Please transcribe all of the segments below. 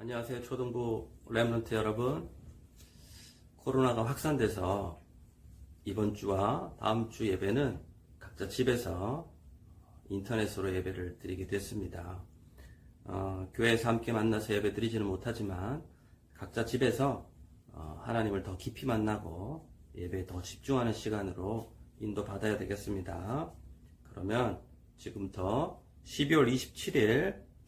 안녕하세요. 초등부 랩런트 여러분. 코로나가 확산돼서 이번 주와 다음 주 예배는 각자 집에서 인터넷으로 예배를 드리게 됐습니다. 어, 교회에서 함께 만나서 예배 드리지는 못하지만 각자 집에서 어, 하나님을 더 깊이 만나고 예배에 더 집중하는 시간으로 인도받아야 되겠습니다. 그러면 지금부터 12월 27일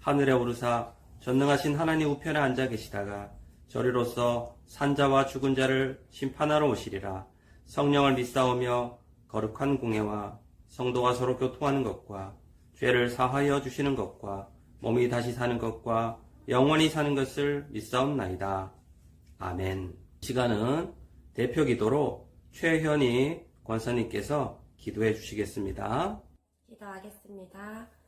하늘에 오르사 전능하신 하나님 우편에 앉아 계시다가 저리로서 산자와 죽은 자를 심판하러 오시리라 성령을 믿사오며 거룩한 공예와 성도가 서로 교통하는 것과 죄를 사하여 주시는 것과 몸이 다시 사는 것과 영원히 사는 것을 믿사옵나이다. 아멘. 시간은 대표 기도로 최현희 권사님께서 기도해 주시겠습니다. 기도하겠습니다.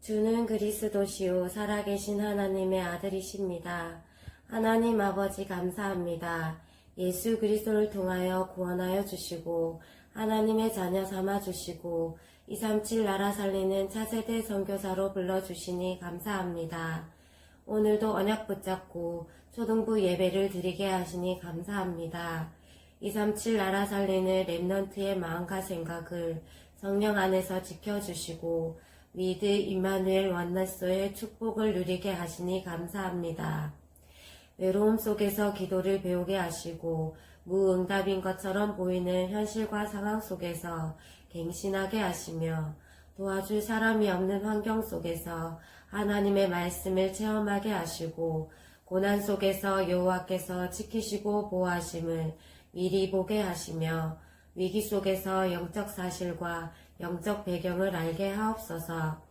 주는 그리스도시요 살아계신 하나님의 아들이십니다. 하나님 아버지 감사합니다. 예수 그리스도를 통하여 구원하여 주시고 하나님의 자녀 삼아 주시고 237 나라 살리는 차세대 선교사로 불러 주시니 감사합니다. 오늘도 언약 붙잡고 초등부 예배를 드리게 하시니 감사합니다. 237 나라 살리는 랩넌트의 마음과 생각을 성령 안에서 지켜주시고 위드 임마누엘 원나스의 축복을 누리게 하시니 감사합니다. 외로움 속에서 기도를 배우게 하시고 무응답인 것처럼 보이는 현실과 상황 속에서 갱신하게 하시며 도와줄 사람이 없는 환경 속에서 하나님의 말씀을 체험하게 하시고 고난 속에서 여호와께서 지키시고 보호하심을 미리 보게 하시며 위기 속에서 영적 사실과 영적 배경을 알게 하옵소서.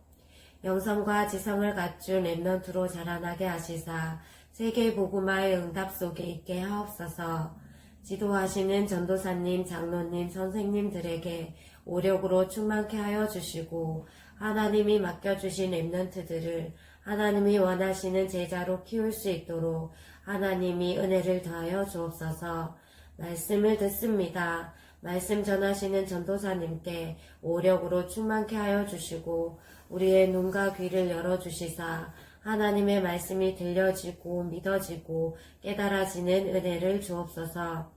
영성과 지성을 갖춘 랩넌트로 자라나게 하시사 세계 복음화의 응답 속에 있게 하옵소서. 지도하시는 전도사님, 장로님, 선생님들에게 오력으로 충만케 하여 주시고 하나님이 맡겨주신 랩넌트들을 하나님이 원하시는 제자로 키울 수 있도록 하나님이 은혜를 더하여 주옵소서. 말씀을 듣습니다. 말씀 전하시는 전도사님께 오력으로 충만케 하여 주시고 우리의 눈과 귀를 열어 주시사 하나님의 말씀이 들려지고 믿어지고 깨달아지는 은혜를 주옵소서.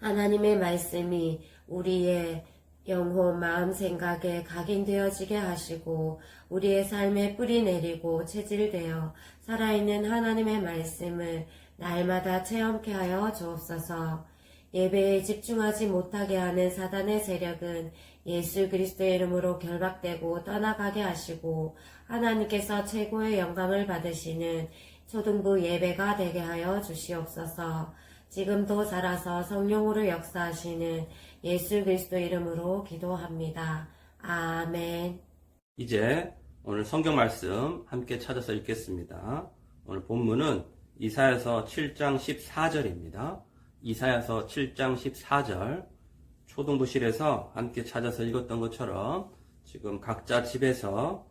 하나님의 말씀이 우리의 영혼, 마음, 생각에 각인되어지게 하시고 우리의 삶에 뿌리 내리고 체질되어 살아있는 하나님의 말씀을 날마다 체험케 하여 주옵소서. 예배에 집중하지 못하게 하는 사단의 세력은 예수 그리스도의 이름으로 결박되고 떠나가게 하시고 하나님께서 최고의 영광을 받으시는 초등부 예배가 되게 하여 주시옵소서. 지금도 살아서 성령으로 역사하시는 예수 그리스도 이름으로 기도합니다. 아멘. 이제 오늘 성경 말씀 함께 찾아서 읽겠습니다. 오늘 본문은 이사야서 7장 14절입니다. 이사야서 7장 14절 초등부실에서 함께 찾아서 읽었던 것처럼 지금 각자 집에서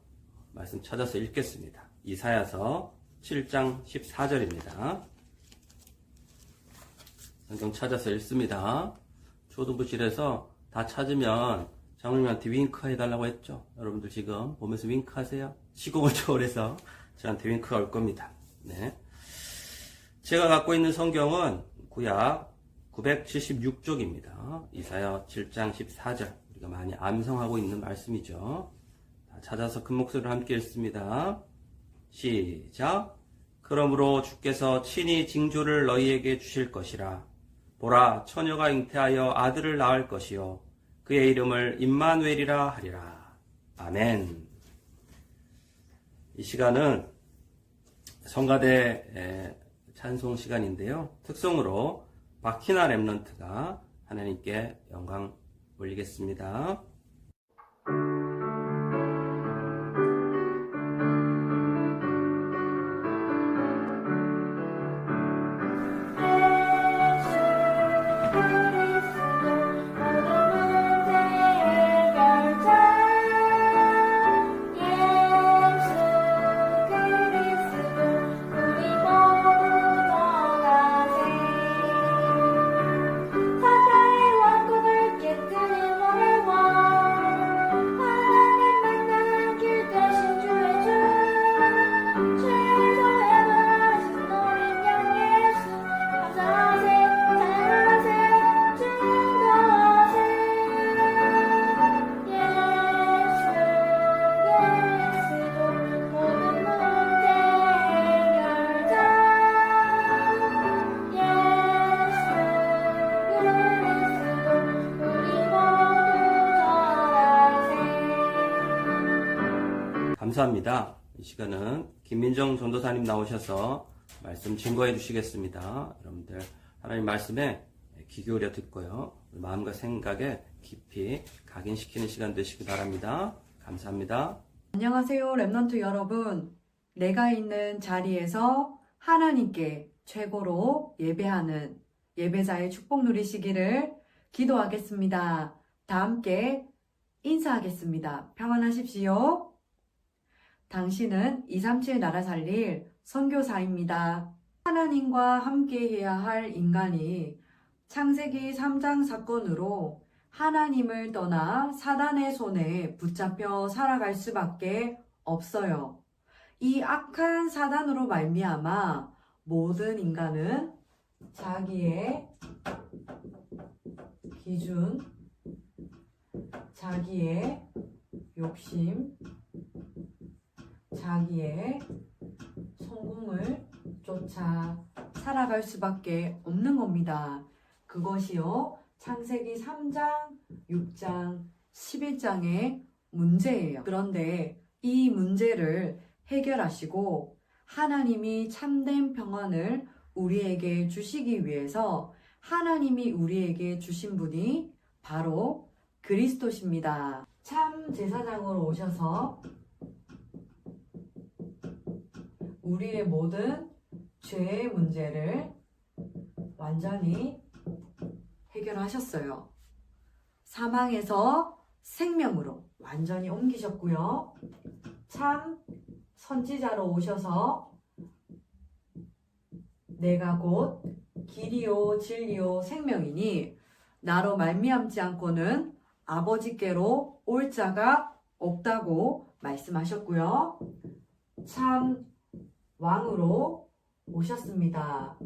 말씀 찾아서 읽겠습니다. 이사야서 7장 14절입니다. 성경 찾아서 읽습니다. 초등부실에서 다 찾으면 장로님한테 윙크 해달라고 했죠. 여러분들 지금 보면서 윙크 하세요. 시공을 초월해서 저한테 윙크가 올 겁니다. 네. 제가 갖고 있는 성경은 구약 976쪽입니다. 이사야 7장 14절. 우리가 많이 암송하고 있는 말씀이죠. 다 찾아서 큰 목소리로 함께 읽습니다. 시작. 그러므로 주께서 친히 징조를 너희에게 주실 것이라. 보라, 처녀가 잉태하여 아들을 낳을 것이요. 그의 이름을 임마누엘이라 하리라. 아멘. 이 시간은 성가대 찬송 시간인데요. 특성으로 바키나 랩런트가 하나님께 영광 올리겠습니다. 감사합니다. 이 시간은 김민정 전도사님 나오셔서 말씀 증거해 주시겠습니다. 여러분들 하나님 말씀에 귀 기울여 듣고요. 마음과 생각에 깊이 각인시키는 시간 되시기 바랍니다. 감사합니다. 안녕하세요, 랩넌트 여러분. 내가 있는 자리에서 하나님께 최고로 예배하는 예배자의 축복 누리시기를 기도하겠습니다. 다 함께 인사하겠습니다. 평안하십시오. 당신은 237 나라 살릴 선교사입니다. 하나님과 함께 해야 할 인간이 창세기 3장 사건으로 하나님을 떠나 사단의 손에 붙잡혀 살아갈 수밖에 없어요. 이 악한 사단으로 말미암아 모든 인간은 자기의 기준, 자기의 욕심, 자기의 성공을 쫓아 살아갈 수밖에 없는 겁니다. 그것이요. 창세기 3장, 6장, 11장의 문제예요. 그런데 이 문제를 해결하시고 하나님이 참된 평안을 우리에게 주시기 위해서 하나님이 우리에게 주신 분이 바로 그리스도십니다. 참 제사장으로 오셔서 우리의 모든 죄의 문제를 완전히 해결하셨어요. 사망에서 생명으로 완전히 옮기셨고요. 참 선지자로 오셔서 내가 곧 길이요 진리요 생명이니 나로 말미암지 않고는 아버지께로 올 자가 없다고 말씀하셨고요. 참 왕으로 오셨습니다.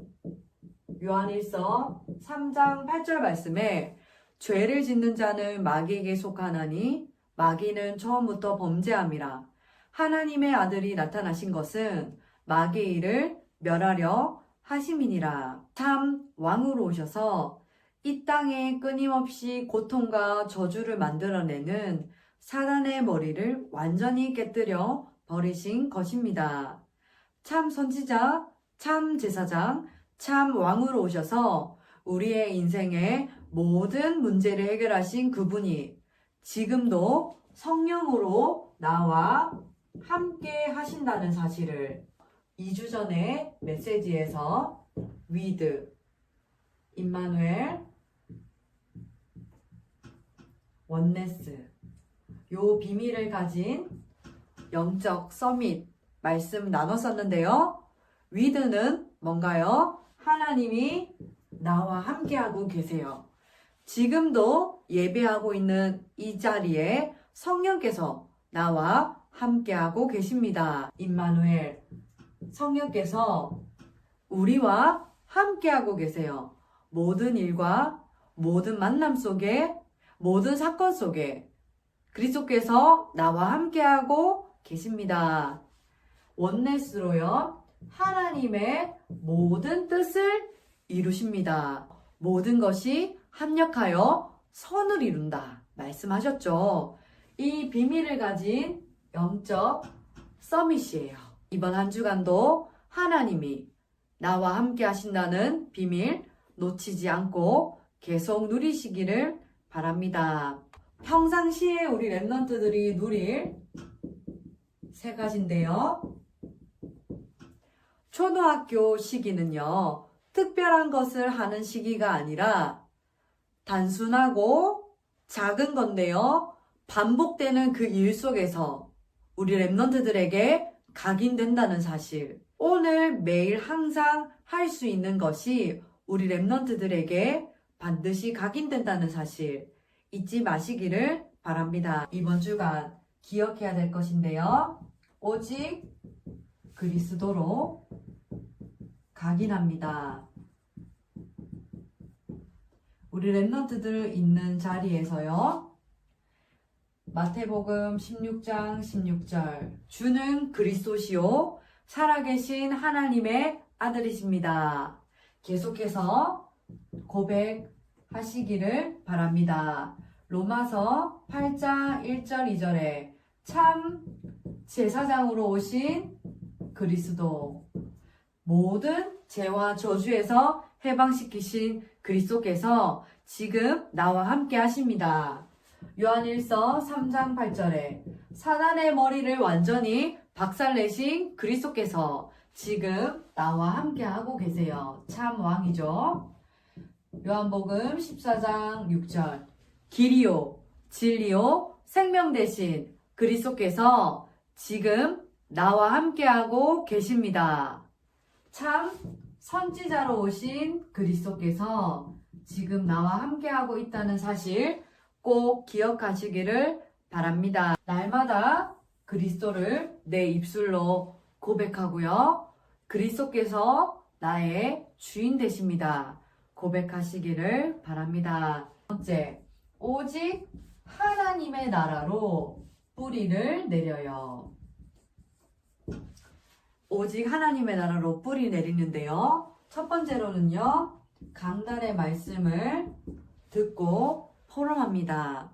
요한일서 3장 8절 말씀에 죄를 짓는 자는 마귀에게 속하나니 마귀는 처음부터 범죄함이라 하나님의 아들이 나타나신 것은 마귀의 일을 멸하려 하심이니라 참 왕으로 오셔서 이 땅에 끊임없이 고통과 저주를 만들어내는 사단의 머리를 완전히 깨뜨려 버리신 것입니다. 참 선지자, 참 제사장, 참 왕으로 오셔서 우리의 인생의 모든 문제를 해결하신 그분이 지금도 성령으로 나와 함께 하신다는 사실을 2주 전에 메시지에서 위드, 임마누엘, 원네스 요 비밀을 가진 영적 서밋 말씀 나눴었는데요. 위드는 뭔가요? 하나님이 나와 함께하고 계세요. 지금도 예배하고 있는 이 자리에 성령께서 나와 함께하고 계십니다. 임마누엘 성령께서 우리와 함께하고 계세요. 모든 일과 모든 만남 속에 모든 사건 속에 그리스도께서 나와 함께하고 계십니다. 원네스로요. 하나님의 모든 뜻을 이루십니다. 모든 것이 합력하여 선을 이룬다. 말씀하셨죠. 이 비밀을 가진 영적 서밋이에요. 이번 한 주간도 하나님이 나와 함께 하신다는 비밀 놓치지 않고 계속 누리시기를 바랍니다. 평상시에 우리 랩런트들이 누릴 세 가지인데요. 초등학교 시기는요, 특별한 것을 하는 시기가 아니라 단순하고 작은 건데요, 반복되는 그 일 속에서 우리 랩런트들에게 각인된다는 사실. 오늘 매일 항상 할 수 있는 것이 우리 랩런트들에게 반드시 각인된다는 사실. 잊지 마시기를 바랍니다. 이번 주간 기억해야 될 것인데요. 오직 그리스도로 각인합니다. 우리 랩런트들 있는 자리에서요. 마태복음 16장 16절 주는 그리스도시요 살아계신 하나님의 아들이십니다. 계속해서 고백하시기를 바랍니다. 로마서 8장 1절 2절에 참 제사장으로 오신 그리스도. 모든 죄와 저주에서 해방시키신 그리스도께서 지금 나와 함께 하십니다. 요한일서 3장 8절에 사단의 머리를 완전히 박살내신 그리스도께서 지금 나와 함께 하고 계세요. 참 왕이죠. 요한복음 14장 6절 길이요 진리요 생명 대신 그리스도께서 지금 나와 함께하고 계십니다. 참 선지자로 오신 그리스도께서 지금 나와 함께하고 있다는 사실 꼭 기억하시기를 바랍니다. 날마다 그리스도를 내 입술로 고백하고요. 그리스도께서 나의 주인 되십니다. 고백하시기를 바랍니다. 첫 번째, 오직 하나님의 나라로 뿌리를 내려요. 오직 하나님의 나라로 뿌리 내리는데요. 첫 번째로는요, 강단의 말씀을 듣고 포럼합니다.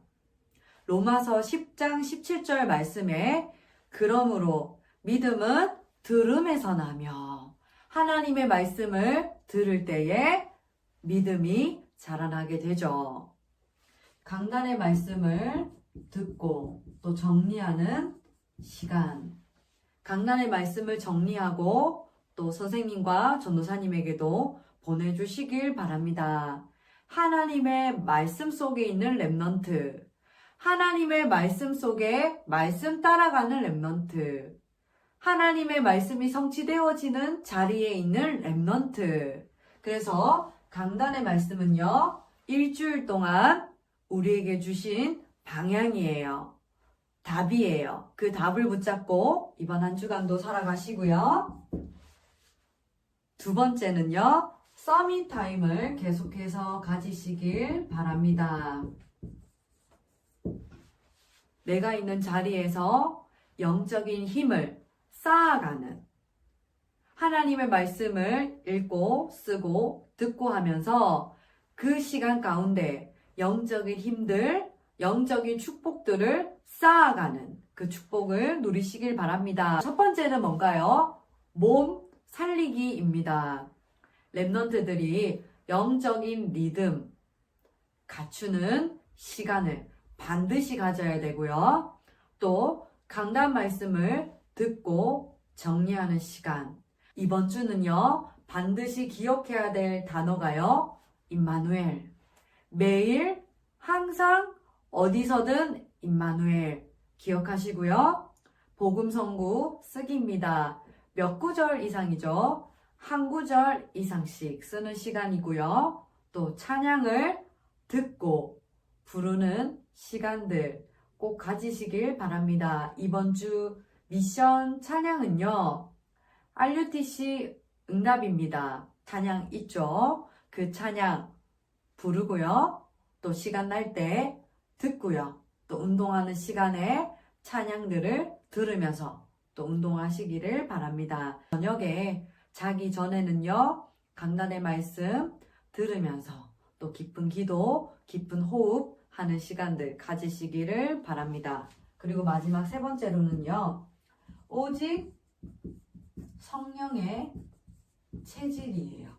로마서 10장 17절 말씀에 그러므로 믿음은 들음에서 나며 하나님의 말씀을 들을 때에 믿음이 자라나게 되죠. 강단의 말씀을 듣고 또 정리하는 시간. 강단의 말씀을 정리하고 또 선생님과 전도사님에게도 보내주시길 바랍니다. 하나님의 말씀 속에 있는 랩넌트. 하나님의 말씀 속에 말씀 따라가는 랩넌트. 하나님의 말씀이 성취되어지는 자리에 있는 랩넌트. 그래서 강단의 말씀은요, 일주일 동안 우리에게 주신 방향이에요. 답이에요. 그 답을 붙잡고 이번 한 주간도 살아가시고요. 두 번째는요, 서밋 타임을 계속해서 가지시길 바랍니다. 내가 있는 자리에서 영적인 힘을 쌓아가는 하나님의 말씀을 읽고 쓰고 듣고 하면서 그 시간 가운데 영적인 힘들, 영적인 축복들을 쌓아가는 그 축복을 누리시길 바랍니다. 첫 번째는 뭔가요? 몸 살리기입니다. 랩넌트들이 영적인 리듬 갖추는 시간을 반드시 가져야 되고요. 또 강단 말씀을 듣고 정리하는 시간. 이번 주는요, 반드시 기억해야 될 단어가요, 임마누엘. 매일, 항상, 어디서든 임마누엘. 기억하시고요. 복음성구 쓰기입니다. 몇 구절 이상이죠? 한 구절 이상씩 쓰는 시간이고요. 또 찬양을 듣고 부르는 시간들 꼭 가지시길 바랍니다. 이번 주 미션 찬양은요. RUTC 응답입니다. 찬양 있죠? 그 찬양 부르고요. 또 시간 날 때 듣고요. 또 운동하는 시간에 찬양들을 들으면서 또 운동하시기를 바랍니다. 저녁에 자기 전에는요. 강단의 말씀 들으면서 또 깊은 기도, 깊은 호흡 하는 시간들 가지시기를 바랍니다. 그리고 마지막 세 번째로는요. 오직 성령의 체질이에요.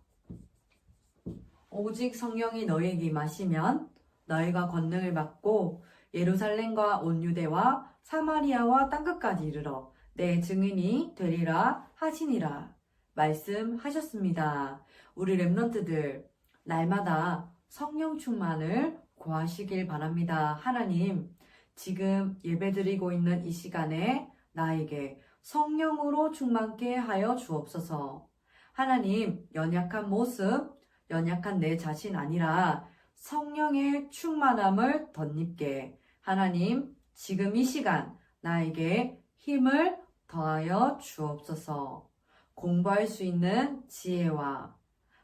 오직 성령이 너에게 임하시면 너희가 권능을 받고 예루살렘과 온 유대와 사마리아와 땅끝까지 이르러 내 증인이 되리라 하시니라 말씀하셨습니다. 우리 랩런트들 날마다 성령 충만을 구하시길 바랍니다. 하나님, 지금 예배드리고 있는 이 시간에 나에게 성령으로 충만케 하여 주옵소서. 하나님, 연약한 모습, 연약한 내 자신 아니라 성령의 충만함을 덧입게 하나님, 지금 이 시간 나에게 힘을 더하여 주옵소서. 공부할 수 있는 지혜와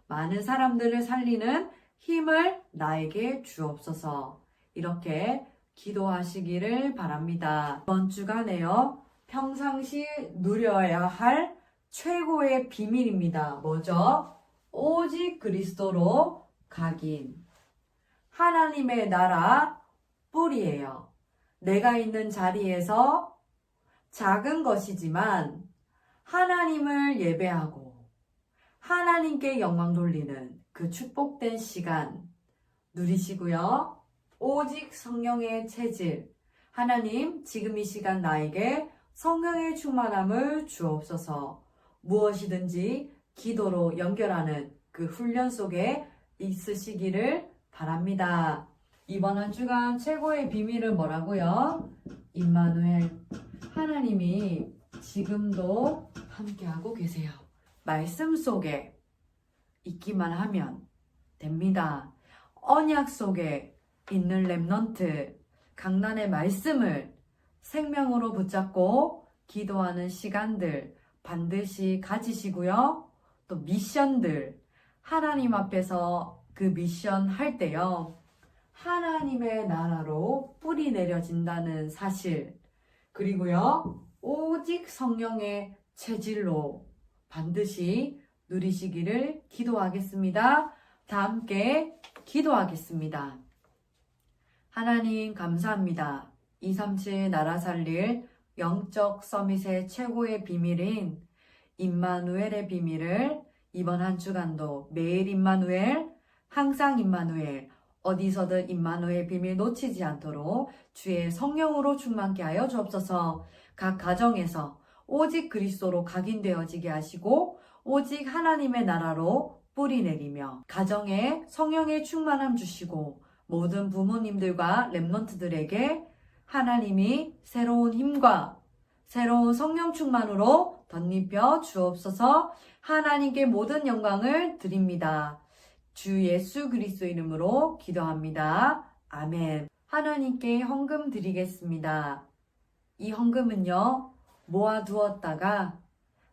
많은 사람들을 살리는 힘을 나에게 주옵소서. 이렇게 기도하시기를 바랍니다. 이번 주간에요. 평상시 누려야 할 최고의 비밀입니다. 뭐죠? 오직 그리스도로 각인. 하나님의 나라 뿌리예요. 내가 있는 자리에서 작은 것이지만 하나님을 예배하고 하나님께 영광 돌리는 그 축복된 시간 누리시고요. 오직 성령의 체질. 하나님, 지금 이 시간 나에게 성령의 충만함을 주옵소서. 무엇이든지 기도로 연결하는 그 훈련 속에 있으시기를 바랍니다. 이번 한 주간 최고의 비밀은 뭐라고요? 임마누엘. 하나님이 지금도 함께하고 계세요. 말씀 속에 있기만 하면 됩니다. 언약 속에 있는 랩넌트, 강단의 말씀을 생명으로 붙잡고 기도하는 시간들 반드시 가지시고요. 또 미션들, 하나님 앞에서 그 미션 할 때요. 하나님의 나라로 뿌리 내려진다는 사실, 그리고요. 오직 성령의 체질로 반드시 누리시기를 기도하겠습니다. 다 함께 기도하겠습니다. 하나님 감사합니다. 237 나라 살릴 영적 서밋의 최고의 비밀인 임마누엘의 비밀을 이번 한 주간도 매일 임마누엘, 항상 임마누엘, 어디서든 임마누엘 비밀 놓치지 않도록 주의 성령으로 충만케 하여 주옵소서 각 가정에서 오직 그리스도로 각인되어지게 하시고 오직 하나님의 나라로 뿌리 내리며 가정에 성령의 충만함 주시고 모든 부모님들과 랩런트들에게 하나님이 새로운 힘과 새로운 성령 충만으로 덧입혀 주옵소서 하나님께 모든 영광을 드립니다. 주 예수 그리스도 이름으로 기도합니다. 아멘. 하나님께 헌금 드리겠습니다. 이 헌금은요, 모아두었다가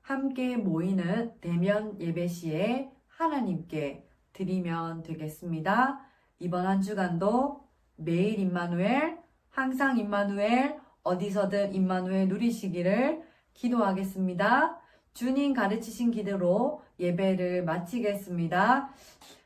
함께 모이는 대면 예배 시에 하나님께 드리면 되겠습니다. 이번 한 주간도 매일 임마누엘, 항상 임마누엘, 어디서든 임마누엘 누리시기를 기도하겠습니다. 주님 가르치신 기대로 예배를 마치겠습니다.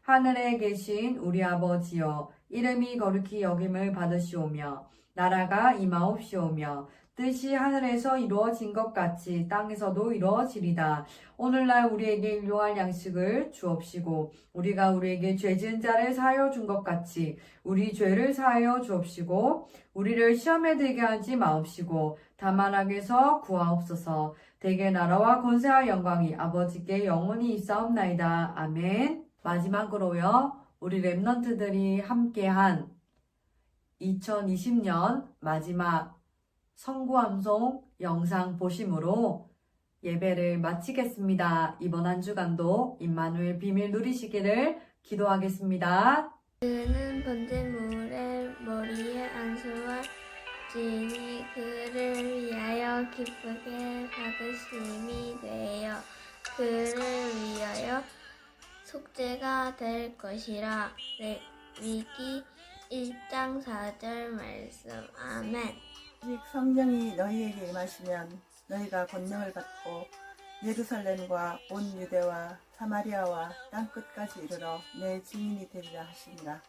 하늘에 계신 우리 아버지여, 이름이 거룩히 여김을 받으시오며, 나라가 임하옵시오며, 뜻이 하늘에서 이루어진 것 같이 땅에서도 이루어지리다. 오늘날 우리에게 일용할 양식을 주옵시고 우리가 우리에게 죄 지은 자를 사하여 준 것 같이 우리 죄를 사하여 주옵시고 우리를 시험에 들게 하지 마옵시고 다만 악에서 구하옵소서. 대개 나라와 권세와 영광이 아버지께 영원히 있사옵나이다. 아멘. 마지막으로요. 우리 랩넌트들이 함께한 2020년 마지막 성구암송 영상 보심으로 예배를 마치겠습니다. 이번 한 주간도 임마누엘 비밀 누리시기를 기도하겠습니다. 그는 번제물의 머리에 안수와 진이 그를 위하여 기쁘게 받으심이 되어 그를 위하여 속죄가 될 것이라 레위기 1장 4절 말씀 아멘 오직 성령이 너희에게 임하시면 너희가 권능을 받고 예루살렘과 온 유대와 사마리아와 땅끝까지 이르러 내 증인이 되리라 하시니라.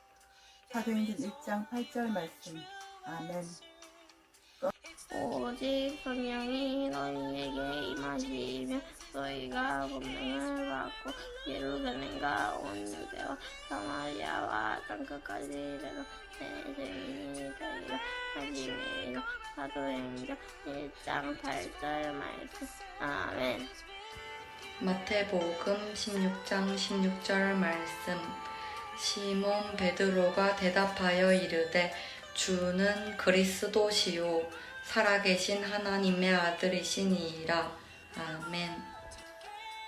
사도행전 1장 8절 말씀. 아멘. 오직 성령이 너희에게 임하시면 너희가 권능을 받고 예루살렘과 온 유대와 사마리아와 땅끝까지 이르러 내 증인이 되리라. 하시니라 사도행전 1장 8절 말씀. 아멘. 마태복음 16장 16절 말씀. 시몬 베드로가 대답하여 이르되 주는 그리스도시요 살아계신 하나님의 아들이시니이다. 아멘.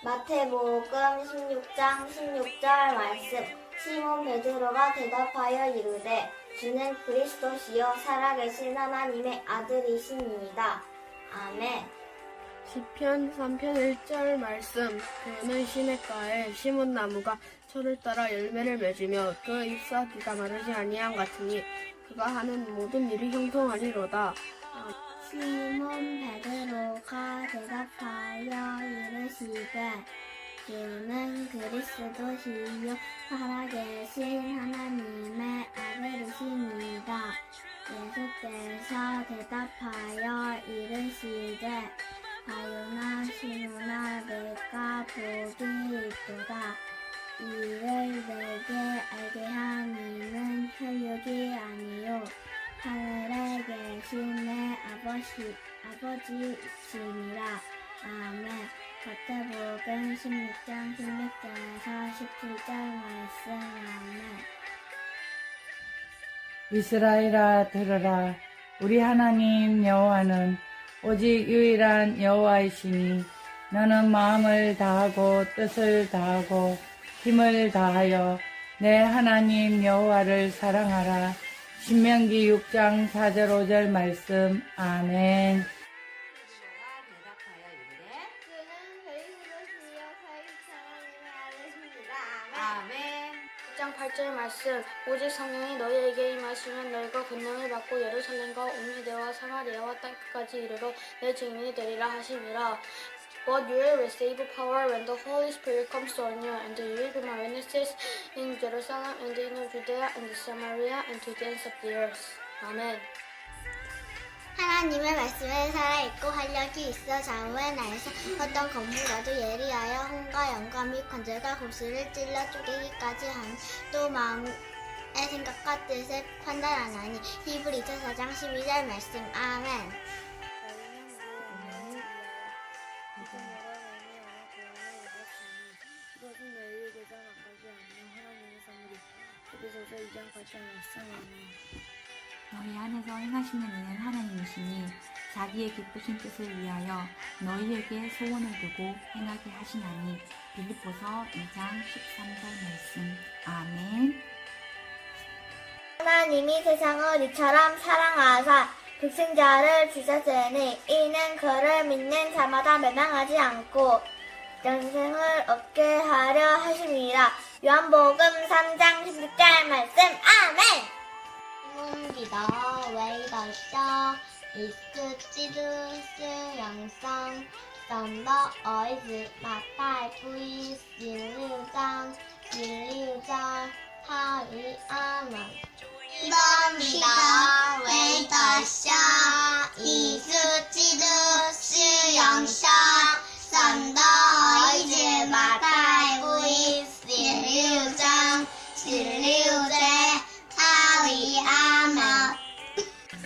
마태복음 16장 16절 말씀 시몬 베드로가 대답하여 이르되 주는 그리스도시요 살아계신 하나님의 아들이시니이다. 아멘. 시편 3편 1절 말씀 그는 시냇가에 심은 나무가 철을 따라 열매를 맺으며 그 잎사귀가 마르지 아니함 같으니 그가 하는 모든 일이 형통하리로다. 시몬 베드로가 대답하여 이르시되 주는 그리스도시요 살아계신 하나님의 아들이시니이다. 예수께서 대답하여 이르시되 바요나 시모나 내가 아버지이시니라 아멘 마태복음 16장 16절에서 17절 말씀 아멘 이스라엘아 들으라. 우리 하나님 여호와는 오직 유일한 여호와이시니 너는 마음을 다하고 뜻을 다하고 힘을 다하여 내 하나님 여호와를 사랑하라. 신명기 6장 4절 5절 말씀. 아멘 8절 말씀 오직 성령이 너희에게 임하시면 너희가 권능을 받고 예루살렘과 온 유대와 사마리아와 땅끝까지 이르러 내 증인이 되리라 하심이라 But you will receive power when the Holy Spirit comes on you, and you will be my witnesses in Jerusalem and in Judea and Samaria and to the ends of the earth. 아멘. 하나님의 말씀에 살아있고 활력이 있어 좌우의 나에서 어떤 건물과도 예리하여 혼과 영과 및 관절과 골수를 찔러 쪼개기까지 하니 또 마음의 생각과 뜻을 판단하나니 히브리서 4장 12절 말씀. 아멘. 이것은 너희에게서 가까지 않는 하나님의 선물이 에베소서. 2장 8절 말씀. 아멘. 너희 안에서 행하시는 이는 하나님이시니 자기의 기쁘신 뜻을 위하여 너희에게 소원을 두고 행하게 하시나니 빌립보서 2장 13절 말씀. 아멘. 하나님이 세상을 이처럼 사랑하사 독생자를 주셨으니 이는 그를 믿는 자마다 멸망하지 않고 영생을 얻게 하려 하심이라. 요한복음 3장 16절 말씀. 아멘 옮기다. 웨이더샤 이스 찌르스 영상 썬더 어이즈 마팔 부이 일류장 일류장 하위 아만 옮기다. 웨이더샤 이스 찌르스 영상 썬더 어이즈 마팔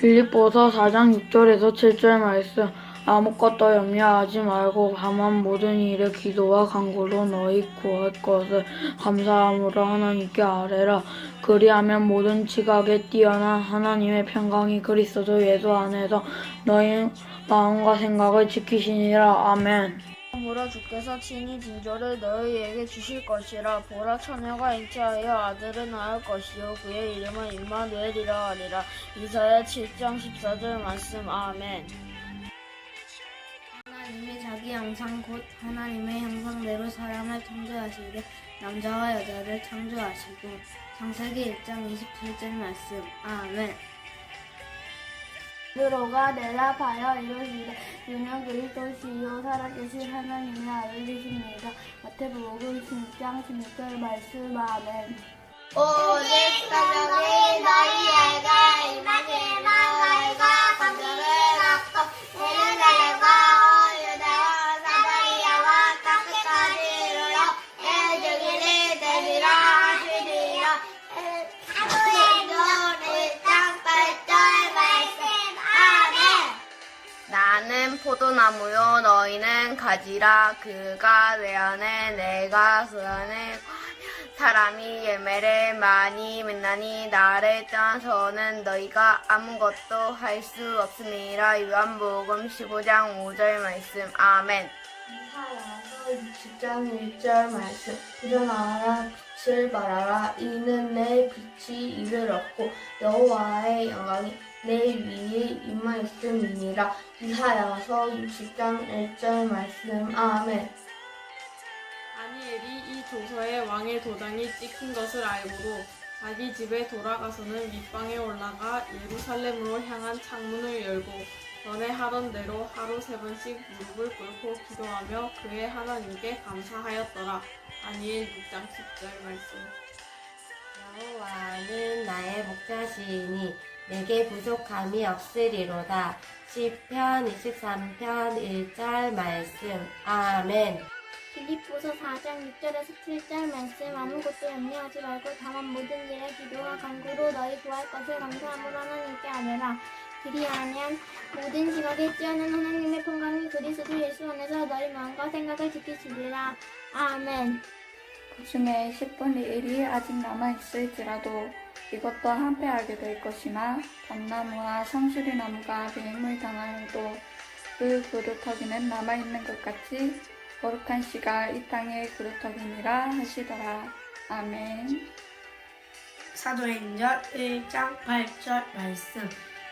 빌립보서 4장 6절에서 7절 말씀. 아무것도 염려하지 말고 다만 모든 일에 기도와 간구로 너희 구할 것을 감사함으로 하나님께 아뢰라. 그리하면 모든 지각에 뛰어난 하나님의 평강이 그리스도 예수 안에서 너희 마음과 생각을 지키시니라. 아멘 그러므로 주께서 친히 징조를 너희에게 주실 것이라 보라 처녀가 잉태하여 아들을 낳을 것이요. 그의 이름은 임마누엘이라 하리라. 이사야 7장 14절 말씀. 아멘. 하나님이 자기 형상 곧 하나님의 형상대로 사람을 창조하시되 남자와 여자를 창조하시고 창세기 1장 27절 말씀. 아멘 베드로가 대답하여 이르시되 주는 그리스도시요 살아계신 하나님의 아들이십니다. 마태복음 16장 16절 말씀 아멘. 오직 성령이 너희에게 임하시면 너희 포도나무요 너희는 가지라. 그가 내 안에 내가 그 안에. 사람이 열매를 많이 맺나니 나를 떠나서는 너희가 아무것도 할 수 없음이라. 요한복음 15장 5절 말씀. 아멘. 이사야서 60장 1절 말씀. 일어나라 빛을 발하라. 이는 내 빛이 이를 얻고 여호와의 영광이 내 위에 임하였음이니라 이사야서 60장 1절 말씀 아멘 다니엘이 이 조서에 왕의 도장이 찍힌 것을 알고도 자기 집에 돌아가서는 밑방에 올라가 예루살렘으로 향한 창문을 열고 전에 하던 대로 하루 세 번씩 무릎을 꿇고 기도하며 그의 하나님께 감사하였더라. 다니엘 6장 10절 말씀. 여호와는 나의 목자시이니 내게 부족함이 없으리로다. 시편 23편 1절 말씀. 아멘. 빌립보서 4장 6절에서 7절 말씀 아무것도 염려하지 말고 다만 모든 일에 기도와 간구로 너희 구할 것을 감사함으로 하나님께 아뢰라. 그리 하면 모든 지각에 뛰어난 하나님의 평강이 그리스도 예수 안에서 너희 마음과 생각을 지키시리라. 아멘. 그 중에 10분의 1이 아직 남아있을지라도 이것도 한패하게 될 것이나 벚나무와 상수리 나무가 비행물 당하여도 그 그루터기는 남아있는 것 같이 거룩한 씨가 이 땅의 그루터기니라 하시더라. 아멘. 사도행전 1장 8절 말씀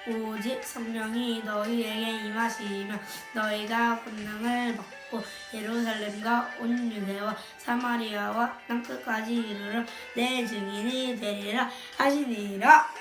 오직 성령이 너희에게 임하시면 너희가 권능을 받고 예루살렘과 온 유대와 사마리아와 땅끝까지 이르러 내 증인이 되리라 하시니라